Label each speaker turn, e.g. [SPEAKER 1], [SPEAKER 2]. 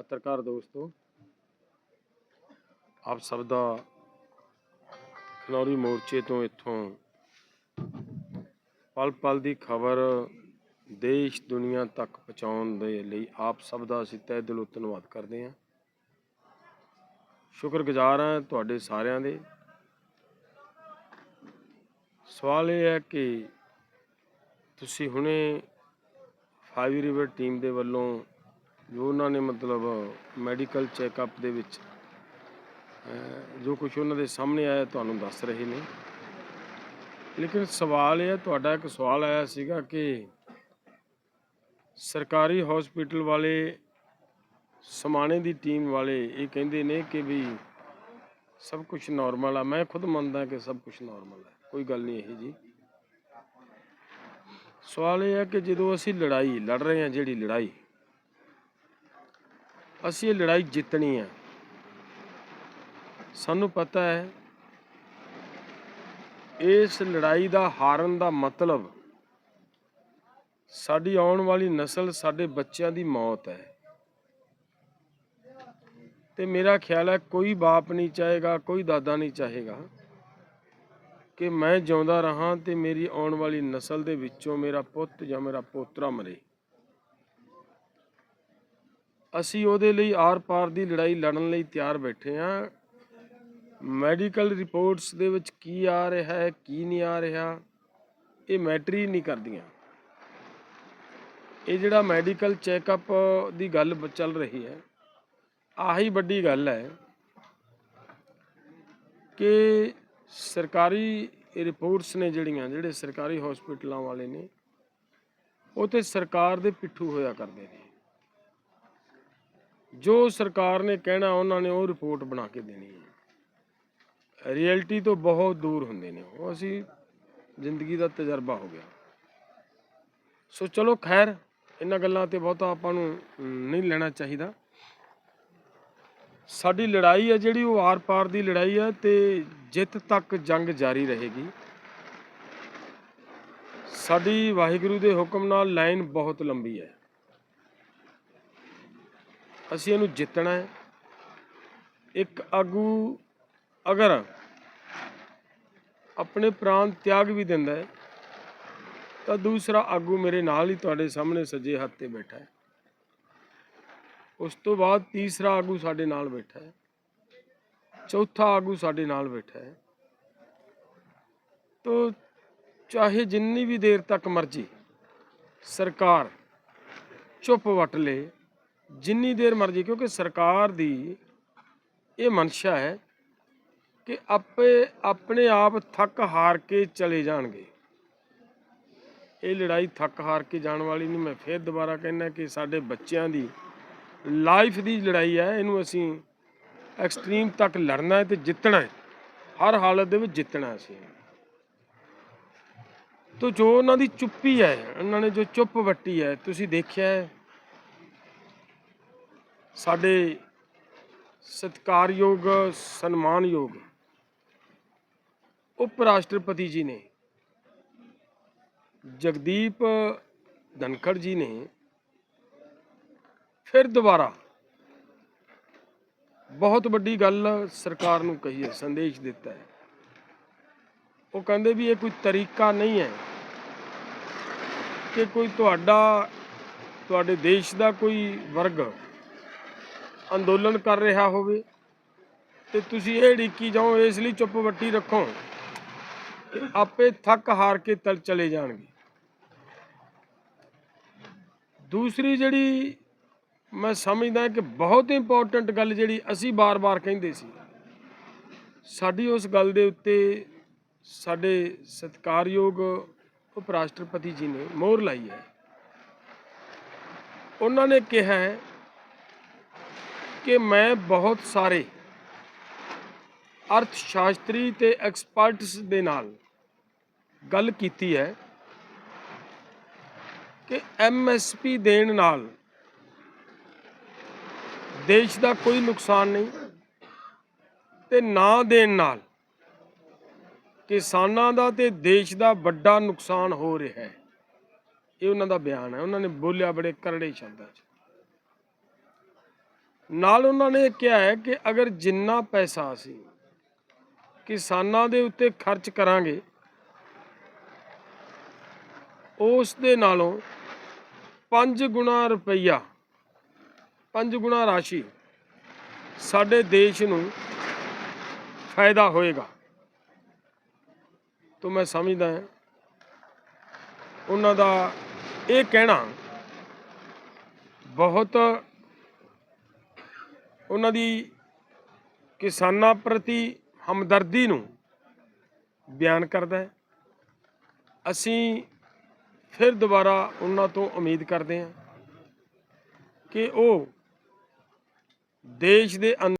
[SPEAKER 1] ਪੱਤਰਕਾਰ ਦੋਸਤੋ। ਆਪ ਸਭ ਦਾ ਖਨੌਰੀ ਮੋਰਚੇ ਤੋਂ ਇੱਥੋਂ ਪਲ ਪਲ ਦੀ ਖਬਰ ਦੇਸ਼, ਦੁਨੀਆ ਤੱਕ ਪਹੁੰਚਾਉਣ ਦੇ ਲਈ ਆਪ ਸਭ ਦਾ ਅਸੀਂ ਤਹਿ ਦਿਲੋਂ ਧੰਨਵਾਦ ਕਰਦੇ ਹਾਂ। ਸ਼ੁਕਰਗੁਜ਼ਾਰ ਹਾਂ ਤੁਹਾਡੇ ਸਾਰਿਆਂ ਦੇ। ਸਵਾਲ ਇਹ ਹੈ ਕਿ ਤੁਸੀਂ ਹੁਣੇ ਫਾਈਵ ਰਿਵਰ ਟੀਮ ਦੇ ਵੱਲੋਂ ਜੋ ਉਹਨਾਂ ਨੇ ਮਤਲਬ ਮੈਡੀਕਲ ਚੈੱਕਅਪ ਦੇ ਵਿੱਚ ਜੋ ਕੁਝ ਉਹਨਾਂ ਦੇ ਸਾਹਮਣੇ ਆਇਆ ਤੁਹਾਨੂੰ ਦੱਸ ਰਹੇ ਨੇ। ਲੇਕਿਨ ਸਵਾਲ ਇਹ ਹੈ, ਤੁਹਾਡਾ ਇੱਕ ਸਵਾਲ ਆਇਆ ਸੀਗਾ ਕਿ ਸਰਕਾਰੀ ਹਸਪੀਟਲ ਵਾਲੇ ਸਮਾਣੇ ਦੀ ਟੀਮ ਵਾਲੇ ਇਹ ਕਹਿੰਦੇ ਨੇ ਕਿ ਵੀ ਸਭ ਕੁਝ ਨਾਰਮਲ ਆ। ਮੈਂ ਖੁਦ ਮੰਨਦਾ ਕਿ ਸਭ ਕੁਝ ਨਾਰਮਲ ਹੈ ਕੋਈ ਗੱਲ ਨਹੀਂ ਇਹ ਜੀ ਸਵਾਲ ਇਹ ਹੈ ਕਿ ਜਦੋਂ ਅਸੀਂ ਲੜਾਈ, ਲੜ ਰਹੇ ਹਾਂ ਜਿਹੜੀ ਲੜਾਈ ਅਸੀਂ ਇਹ ਲੜਾਈ ਜਿੱਤਣੀ ਹੈ ਸਾਨੂੰ ਪਤਾ ਹੈ, ਇਸ ਲੜਾਈ ਦਾ ਹਾਰਨ ਦਾ ਮਤਲਬ ਸਾਡੀ ਆਉਣ ਵਾਲੀ ਨਸਲ, ਸਾਡੇ ਬੱਚਿਆਂ ਦੀ ਮੌਤ ਹੈ। ਤੇ ਮੇਰਾ ਖਿਆਲ ਹੈ, ਕੋਈ ਬਾਪ ਨਹੀਂ ਚਾਹੇਗਾ, ਕੋਈ ਦਾਦਾ ਨਹੀਂ ਚਾਹੇਗਾ ਕਿ ਮੈਂ ਜਿਉਂਦਾ ਰਹਾ ਤੇ ਮੇਰੀ ਆਉਣ ਵਾਲੀ ਨਸਲ ਦੇ ਵਿੱਚੋਂ ਮੇਰਾ ਪੁੱਤ ਜਾਂ ਮੇਰਾ ਪੋਤਰਾ ਮਰੇ। ਅਸੀਂ ਉਹਦੇ ਲਈ ਆਰ-ਪਾਰ ਦੀ ਲੜਾਈ ਲੜਨ ਲਈ ਤਿਆਰ ਬੈਠੇ ਹਾਂ। ਮੈਡੀਕਲ ਰਿਪੋਰਟਸ ਦੇ ਵਿੱਚ ਕੀ ਆ ਰਿਹਾ ਹੈ, ਕੀ ਨਹੀਂ ਆ ਰਿਹਾ, ਇਹ ਮੈਟਰ ਹੀ ਨਹੀਂ ਕਰਦੀਆਂ। ਇਹ ਜਿਹੜਾ ਮੈਡੀਕਲ ਚੈੱਕਅਪ ਦੀ ਗੱਲ ਚੱਲ ਰਹੀ ਹੈ, ਆਹੀ ਵੱਡੀ ਗੱਲ ਹੈ ਕਿ ਸਰਕਾਰੀ ਰਿਪੋਰਟਸ ਨੇ ਜਿਹੜੀਆਂ, ਜਿਹੜੇ ਸਰਕਾਰੀ ਹਸਪੀਟਲਾਂ ਵਾਲੇ ਨੇ, ਉਹ ਤੇ ਸਰਕਾਰ ਦੇ ਪਿੱਠੂ ਹੋਇਆ ਕਰਦੇ ਨੇ। ਜੋ ਸਰਕਾਰ ਨੇ ਕਹਿਣਾ, ਉਹਨਾਂ ਨੇ ਉਹ ਰਿਪੋਰਟ ਬਣਾ ਕੇ ਦੇਣੀ ਹੈ। ਰਿਐਲਿਟੀ ਤੋਂ ਬਹੁਤ ਦੂਰ ਹੁੰਦੇ ਨੇ ਉਹ। ਅਸੀਂ ਜ਼ਿੰਦਗੀ ਦਾ ਤਜਰਬਾ ਹੋ ਗਿਆ। ਸੋ ਚਲੋ ਖੈਰ, ਇਹਨਾਂ ਗੱਲਾਂ ਤੇ ਬਹੁਤਾ ਆਪਾਂ ਨੂੰ ਨਹੀਂ ਲੈਣਾ ਚਾਹੀਦਾ। ਸਾਡੀ ਲੜਾਈ ਹੈ ਜਿਹੜੀ, ਉਹ ਆਰ-ਪਾਰ ਦੀ ਲੜਾਈ ਹੈ ਤੇ ਜਿੱਤ ਤੱਕ ਜੰਗ ਜਾਰੀ ਰਹੇਗੀ। ਸਾਡੀ ਵਾਹਿਗੁਰੂ ਦੇ ਹੁਕਮ ਨਾਲ ਲਾਈਨ ਬਹੁਤ ਲੰਬੀ ਹੈ। ਅਸੀਂ ਇਹਨੂੰ ਜਿੱਤਣਾ ਹੈ। ਇੱਕ ਆਗੂ ਅਗਰ ਆਪਣੇ ਪ੍ਰਾਣ ਤਿਆਗ ਵੀ ਦਿੰਦਾ ਹੈ, ਤਾਂ ਦੂਸਰਾ ਆਗੂ ਮੇਰੇ ਨਾਲ ਹੀ ਤੁਹਾਡੇ ਸਾਹਮਣੇ ਸੱਜੇ ਹੱਥ ਤੇ ਬੈਠਾ ਹੈ। ਉਸ ਤੋਂ ਬਾਅਦ ਤੀਸਰਾ ਆਗੂ ਸਾਡੇ ਨਾਲ ਬੈਠਾ ਹੈ। ਚੌਥਾ ਆਗੂ ਸਾਡੇ ਨਾਲ ਬੈਠਾ ਹੈ। ਤੋ ਚਾਹੇ ਜਿੰਨੀ ਵੀ ਦੇਰ ਤੱਕ ਮਰਜ਼ੀ ਸਰਕਾਰ ਚੁੱਪ ਵਟ ਲੇ ਜਿੰਨੀ ਦੇਰ ਮਰਜ਼ੀ, ਕਿਉਂਕਿ ਸਰਕਾਰ ਦੀ ਇਹ ਮਨਸ਼ਾ ਹੈ ਕਿ ਆਪੇ ਆਪਣੇ ਆਪ ਥੱਕ ਹਾਰ ਕੇ ਚਲੇ ਜਾਣਗੇ। ਇਹ ਲੜਾਈ ਥੱਕ ਹਾਰ ਕੇ ਜਾਣ ਵਾਲੀ ਨਹੀਂ, ਮੈਂ ਫੇਰ ਦੁਬਾਰਾ ਕਹਿੰਦਾ ਕਿ ਸਾਡੇ ਬੱਚਿਆਂ ਦੀ ਲਾਈਫ ਦੀ ਲੜਾਈ ਹੈ, ਇਹਨੂੰ ਅਸੀਂ ਐਕਸਟ੍ਰੀਮ ਤੱਕ ਲੜਨਾ ਹੈ ਤੇ ਜਿੱਤਣਾ ਹੈ। ਹਰ ਹਾਲਤ ਦੇ ਵਿੱਚ ਜਿੱਤਣਾ ਅਸੀਂ। ਤੋ ਜੋ ਉਹਨਾਂ ਦੀ ਚੁੱਪੀ ਹੈ, ਉਹਨਾਂ ਨੇ ਜੋ ਚੁੱਪ ਵੱਟੀ ਹੈ, ਤੁਸੀਂ ਦੇਖਿਆ ਹੈ ਸਾਡੇ ਸਤਿਕਾਰਯੋਗ, ਸਨਮਾਨਯੋਗ ਉਪ ਰਾਸ਼ਟਰਪਤੀ ਜੀ ਨੇ, ਜਗਦੀਪ ਧਨਖੜ ਜੀ ਨੇ ਫਿਰ ਦੁਬਾਰਾ ਬਹੁਤ ਵੱਡੀ ਗੱਲ ਸਰਕਾਰ ਨੂੰ ਕਹੀ ਹੈ, ਸੰਦੇਸ਼ ਦਿੱਤਾ ਹੈ। ਉਹ ਕਹਿੰਦੇ ਵੀ ਇਹ ਕੋਈ ਤਰੀਕਾ ਨਹੀਂ ਹੈ ਕਿ ਕੋਈ ਤੁਹਾਡਾ, ਤੁਹਾਡੇ ਦੇਸ਼ ਦਾ ਕੋਈ ਵਰਗ ਅੰਦੋਲਨ ਕਰ ਰਿਹਾ ਹੋਵੇ ਤੇ ਤੁਸੀਂ ਇਹ ਢੀਕੀ ਜਾਓ, ਇਸ ਲਈ ਚੁੱਪ ਵੱਟੀ ਰੱਖੋ ਕਿ ਆਪੇ ਥੱਕ ਹਾਰ ਕੇ ਤਲ ਚਲੇ ਜਾਣਗੇ। ਦੂਸਰੀ ਜਿਹੜੀ ਮੈਂ ਸਮਝਦਾ ਕਿ ਬਹੁਤ ਇੰਪੋਰਟੈਂਟ ਗੱਲ ਜਿਹੜੀ ਅਸੀਂ ਬਾਰ-ਬਾਰ ਕਹਿੰਦੇ ਸੀ, ਸਾਡੀ ਉਸ ਗੱਲ ਦੇ ਉੱਤੇ ਸਾਡੇ ਸਤਿਕਾਰਯੋਗ ਉਪ ਰਾਸ਼ਟਰਪਤੀ ਜੀ ਨੇ ਮੋਹਰ ਲਾਈ ਹੈ। ਉਹਨਾਂ ਨੇ ਕਿਹਾ ਹੈ ਕਿ ਮੈਂ ਬਹੁਤ ਸਾਰੇ ਅਰਥ ਸ਼ਾਸਤਰੀ ਤੇ ਐਕਸਪਰਟਸ ਦੇ ਨਾਲ ਗੱਲ ਕੀਤੀ ਹੈ ਕਿ ਐਮਐਸਪੀ ਦੇਣ ਨਾਲ ਦੇਸ਼ ਦਾ ਕੋਈ ਨੁਕਸਾਨ ਨਹੀਂ ਤੇ ਨਾ ਦੇਣ ਨਾਲ ਕਿਸਾਨਾਂ ਦਾ ਤੇ ਦੇਸ਼ ਦਾ ਵੱਡਾ ਨੁਕਸਾਨ ਹੋ ਰਿਹਾ ਹੈ। ਇਹ ਉਹਨਾਂ ਦਾ ਬਿਆਨ ਹੈ। ਉਹਨਾਂ ਨੇ ਬੋਲਿਆ ਬੜੇ ਕਰੜੇ ਸ਼ਬਦਾਂ 'ਚ। ਨਾਲ ਉਹਨਾਂ ਨੇ ਕਿਹਾ ਹੈ ਕਿ ਅਗਰ ਜਿੰਨਾ ਪੈਸਾ ਅਸੀਂ ਕਿਸਾਨਾਂ ਦੇ ਉੱਤੇ ਖਰਚ ਕਰਾਂਗੇ, ਉਸ ਦੇ ਨਾਲੋਂ 5 ਗੁਣਾ ਰੁਪਈਆ 5 ਗੁਣਾ ਰਾਸ਼ੀ ਸਾਡੇ ਦੇਸ਼ ਨੂੰ ਫਾਇਦਾ ਹੋਏਗਾ। ਤੋਂ ਮੈਂ ਸਮਝਦਾ ਹਾਂ, ਉਹਨਾਂ ਦਾ ਇਹ ਕਹਿਣਾ ਬਹੁਤ ਉਹਨਾਂ ਦੀ ਕਿਸਾਨਾਂ ਪ੍ਰਤੀ ਹਮਦਰਦੀ ਨੂੰ ਬਿਆਨ ਕਰਦਾ ਹੈ। ਅਸੀਂ ਫਿਰ ਦੁਬਾਰਾ ਉਹਨਾਂ ਤੋਂ ਉਮੀਦ ਕਰਦੇ ਹਾਂ ਕਿ ਉਹ ਦੇਸ਼ ਦੇ ਅੰਦਰ